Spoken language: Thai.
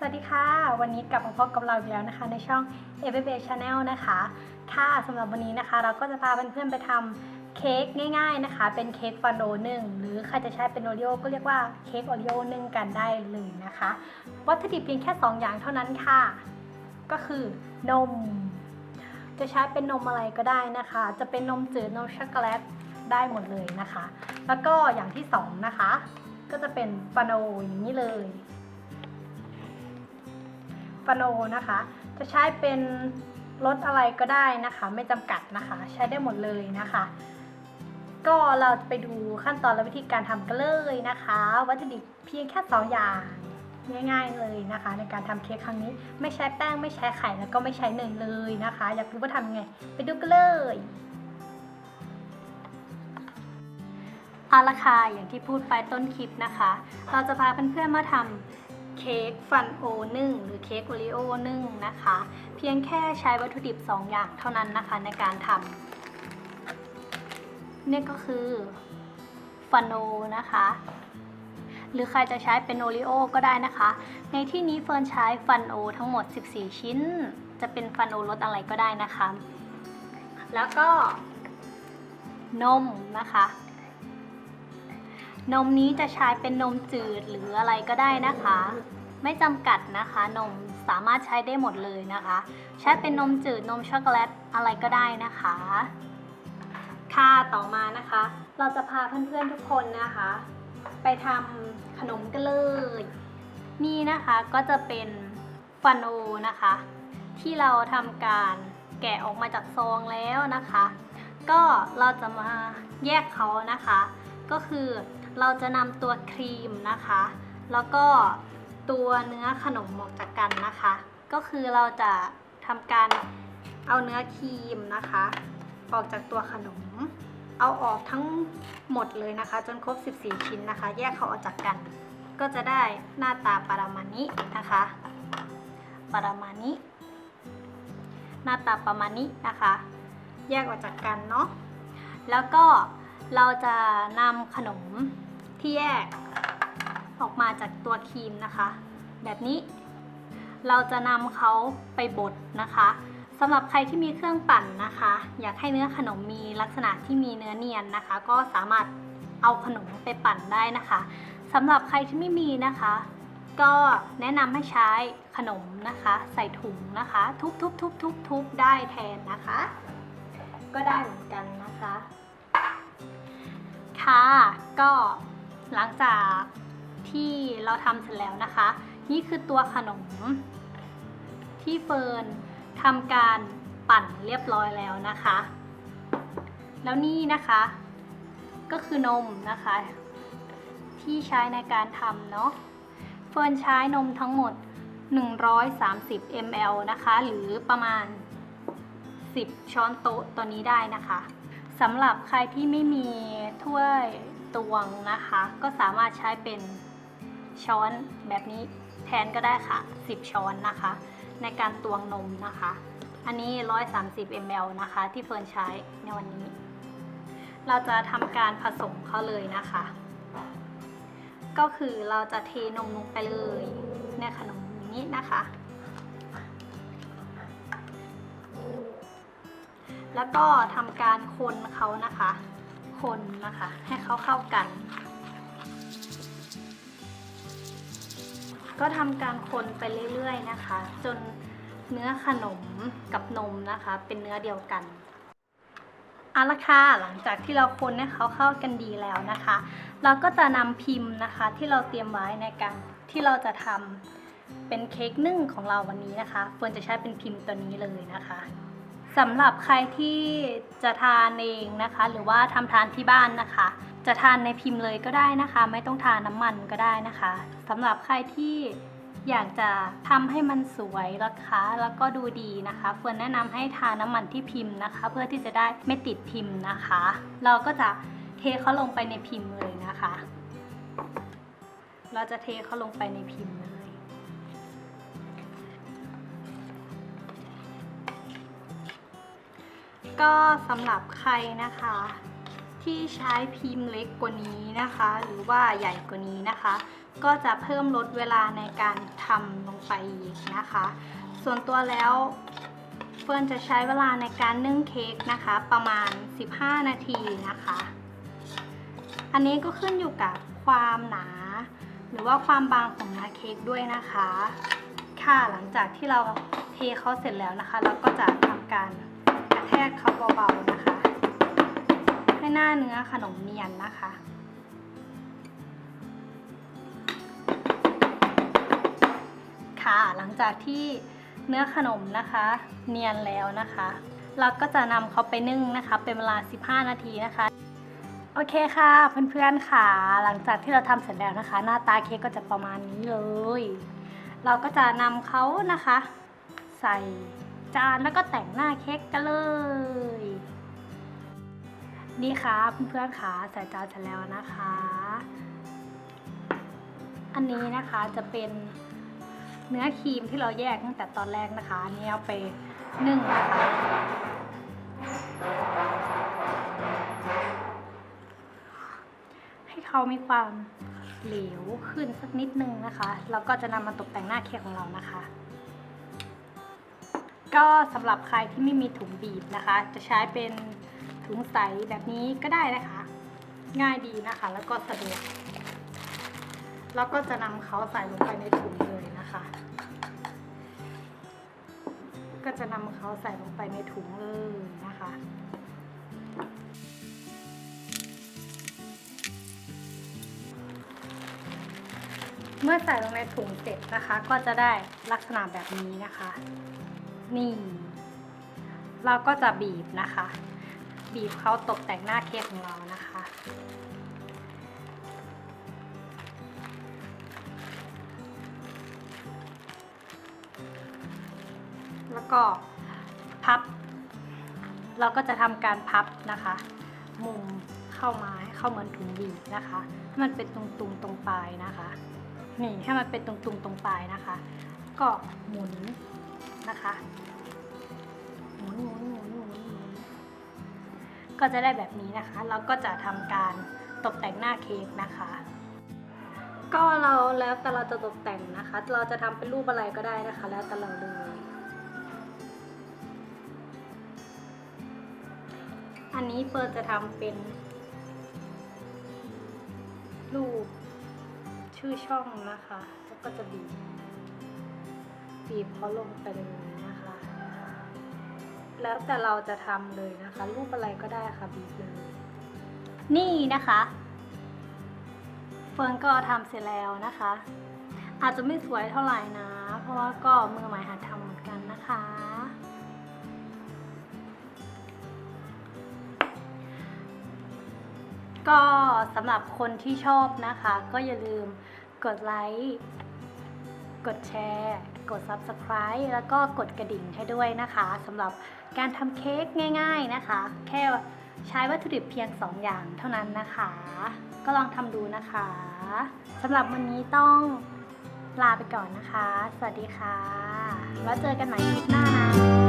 สวัสดีค่ะ วันนี้กลับมาพบกับเราอีกแล้วนะคะ ในช่อง a v b Channel นะคะ ค่ะสำหรับวันนี้นะคะ เราก็จะพาเพื่อนๆไปทำเค้กง่าย ๆนะคะ เป็นเค้กฟานโดนึ่งหรือใครจะใช้เป็นโอริโอก็เรียกว่าเค้กโอริโอนึ่งกันได้เลยนะคะ วัตถุดิบเพียงแค่ 2 อย่างเท่านั้นค่ะ ก็คือนม จะใช้เป็นนมอะไรก็ได้นะคะ จะเป็นนมจืดนมช็อกโกแลตได้หมดเลยนะคะ แล้วก็อย่างที่สองนะคะ ก็จะเป็นฟาโนอย่างนี้เลย ฟาโนนะคะ จะใช้เป็นรสอะไรก็ได้นะคะ ไม่จำกัดนะคะ ใช้ได้หมดเลยนะคะ ก็เราจะไปดูขั้นตอนและวิธีการทำกันเลยนะคะ วัตถุดิบเพียงแค่สองอย่างง่ายๆเลยนะคะ ในการทำเค้กครั้งนี้ ไม่ใช้แป้งไม่ใช้ไข่แล้วก็ไม่ใช้เนยเลยนะคะ อยากรู้ว่าทำยังไง ไปดูกันเลยเอาละค่ะอย่างที่พูดไปต้นคลิปนะคะ เราจะพาเพื่อนๆมาทำ เค้กฟันโอนึ่งหรือเค้กโอริโอนึ่งนะคะ เพียงแค่ใช้วัตถุดิบ 2 อย่างเท่านั้นนะคะในการทำนี่ก็คือฟันโอนะคะ หรือใครจะใช้เป็นโอริโอก็ได้นะคะ ในที่นี้เฟิร์นใช้ฟันโอทั้งหมด 14 ชิ้น จะเป็นฟันโอรสอะไรก็ได้นะคะ แล้วก็นมนะคะ นมนี้จะใช้เป็นนมจืดหรืออะไรก็ได้นะคะ ไม่จำกัดนะคะนมสามารถใช้ได้หมดเลยนะคะ ใช้เป็นนมจืดนมช็อกโกแลตอะไรก็ได้นะคะ ค่ะต่อมานะคะ เราจะพาเพื่อนๆทุกคนนะคะ ไปทำขนมกันเลยนี่นะคะก็จะเป็นฟันโอนะคะ ที่เราทำการแกะออกมาจากซองแล้วนะคะ ก็เราจะมาแยกเขานะคะ ก็คือ เราจะนำตัวครีมนะคะ แล้วก็ตัวเนื้อขนมออกจากกันนะคะ ก็คือเราจะทำการเอาเนื้อครีมนะคะ ออกจากตัวขนม เอาออกทั้งหมดเลยนะคะ จนครบ 14 ชิ้นนะคะ แยกเขาออกจากกัน ก็จะได้หน้าตาประมาณนี้นะคะ ประมาณนี้ หน้าตาประมาณนี้นะคะ แยกออกจากกันเนาะแล้วก็ เราจะนำขนมที่แยกออกมาจากตัวครีมนะคะ แบบนี้เราจะนำเขาไปบดนะคะสำหรับใครที่มีเครื่องปั่นนะคะ อยากให้เนื้อขนมมีลักษณะที่มีเนื้อเนียนนะคะ ก็สามารถเอาขนมไปปั่นได้นะคะสำหรับใครที่ไม่มีนะคะ ก็แนะนำให้ใช้ขนมนะคะ ใส่ถุงนะคะ ทุบทุบทุบทุบทุบได้แทนนะคะ ก็ได้เหมือนกันนะคะ ค่ะ ก็หลังจากที่เราทำเสร็จแล้วนะคะ นี่คือตัวขนมที่เฟิร์นทำการปั่นเรียบร้อยแล้วนะคะ แล้วนี่นะคะ ก็คือนมนะคะ ที่ใช้ในการทำเนาะเฟิร์นใช้นมทั้งหมด 130 ml นะคะ หรือประมาณ 10 ช้อนโต๊ะตัวนี้ได้นะคะ สำหรับใครที่ไม่มีถ้วยตวงนะคะ ก็สามารถใช้เป็นช้อนแบบนี้แทนก็ได้ค่ะ 10 ช้อนนะคะ ในการตวงนมนะคะ อันนี้ 130 ml นะคะ ที่เฟิร์นใช้ในวันนี้ เราจะทำการผสมเขาเลยนะคะ ก็คือเราจะเทนมลงไปเลยในขนมนี้นะคะ แล้วก็ทำการคนเขานะคะ คนนะคะ ให้เขาเข้ากัน ก็ทำการคนไปเรื่อยๆนะคะ จนเนื้อขนมกับนมนะคะ เป็นเนื้อเดียวกันอาละค่ะหลังจากที่เราคนให้เขาเข้ากันดีแล้วนะคะ เราก็จะนำพิมพ์นะคะที่เราเตรียมไว้ในการที่เราจะทำเป็นเค้กนึ่งของเราวันนี้นะคะเฟิร์นจะใช้เป็นพิมพ์ตัวนี้เลยนะคะ สำหรับใครที่จะทานเองนะคะ หรือว่าทำทานที่บ้านนะคะ จะทานในพิมพ์เลยก็ได้นะคะ ไม่ต้องทานน้ำมันก็ได้นะคะสำหรับใครที่อยากจะทำให้มันสวยนะคะแล้วก็ดูดีนะคะเฟิร์นแนะนำให้ทาน้ำมันที่พิมพ์นะคะ เพื่อที่จะได้ไม่ติดพิมพ์นะคะ เราก็จะเทเขาลงไปในพิมพ์เลยนะคะ เราจะเทเขาลงไปในพิมพ์เลย ก็สำหรับใครนะคะ ที่ใช้พิมพ์เล็กกว่านี้นะคะ หรือว่าใหญ่กว่านี้นะคะ ก็จะเพิ่มลดเวลาในการทำลงไปอีกนะคะ ส่วนตัวแล้วเฟิร์นจะใช้เวลาในการนึ่งเค้กนะคะ ประมาณ 15 นาทีนะคะ อันนี้ก็ขึ้นอยู่กับความหนา หรือว่าความบางของเนื้อเค้กด้วยนะคะ ค่ะหลังจากที่เราเทเขาเสร็จแล้วนะคะ เราก็จะทำการ แทกเขาเบาๆนะคะ ให้หน้าเนื้อขนมเนียนนะคะค่ะหลังจากที่เนื้อขนมนะคะ เนียนแล้วนะคะ เราก็จะนำเขาไปนึ่งนะคะ เป็นเวลา 15 นาทีนะคะ โอเคค่ะเพื่อนๆค่ะ หลังจากที่เราทำเสร็จแล้วนะคะ หน้าตาเค้กก็จะประมาณนี้เลย เราก็จะนำเขานะคะ ใส่ จานแล้วก็แต่งหน้าเค้กกันเลย นี่ค่ะเพื่อนๆค่ะใส่จานเสร็จแล้วนะคะ อันนี้นะคะจะเป็นเนื้อครีมที่เราแยกตั้งแต่ตอนแรกนะคะอันนี้เอาไปนึ่งนะคะให้เขามีความเหลวขึ้นสักนิดนึงนะคะ แล้วก็จะนำมาตกแต่งหน้าเค้กของเรานะคะ ก็สำหรับใครที่ไม่มีถุงบีบนะคะ จะใช้เป็นถุงใสแบบนี้ก็ได้นะคะ ง่ายดีนะคะ แล้วก็สะดวกแล้วก็จะนำเขาใส่ลงไปในถุงเลยนะคะ ก็จะนำเขาใส่ลงไปในถุงเลยนะคะเมื่อใส่ลงในถุงเสร็จนะคะ ก็จะได้ลักษณะแบบนี้นะคะ นี่ เราก็จะบีบนะคะ บีบเขาตกแต่งหน้าเค้กของเรานะคะ แล้วก็พับ เราก็จะทำการพับนะคะ มุมเข้ามาให้เข้าเหมือนถุงบีบนะคะให้มันเป็นตรงๆตรงปลายนะคะ นี่ให้มันเป็นตรงๆตรงปลายนะคะ ก็หมุน นะคะหมุนหมุนหมุนหมุนก็จะได้แบบนี้นะคะ เราก็จะทำการตกแต่งหน้าเค้กนะคะ ก็เราแล้วแต่เราจะตกแต่งนะคะ เราจะทำเป็นรูปอะไรก็ได้นะคะ แล้วแต่เราเลยอันนี้เฟิร์นจะทำเป็น รูปชื่อช่องนะคะ แล้วก็จะบีบ บีบเขาลงไปเลยนะคะ แล้วแต่เราจะทำเลยนะคะ รูปอะไรก็ได้ค่ะบีบเลย นี่นะคะ เฟิร์นก็ทำเสร็จแล้วนะคะ อาจจะไม่สวยเท่าไหร่นะ เพราะว่าก็มือใหม่หัดทำเหมือนกันนะคะก็สำหรับคนที่ชอบนะคะ ก็อย่าลืมกดไลค์ กดแชร์ กด Subscribe แล้วก็กดกระดิ่งให้ด้วยนะคะสำหรับการทำเค้กง่าย ๆนะคะ แค่ใช้วัตถุดิบเพียง 2 อย่างเท่านั้นนะคะ ก็ลองทำดูนะคะสำหรับวันนี้ต้องลาไปก่อนนะคะ สวัสดีค่ะ แล้วเจอกันใหม่คลิปหน้านะ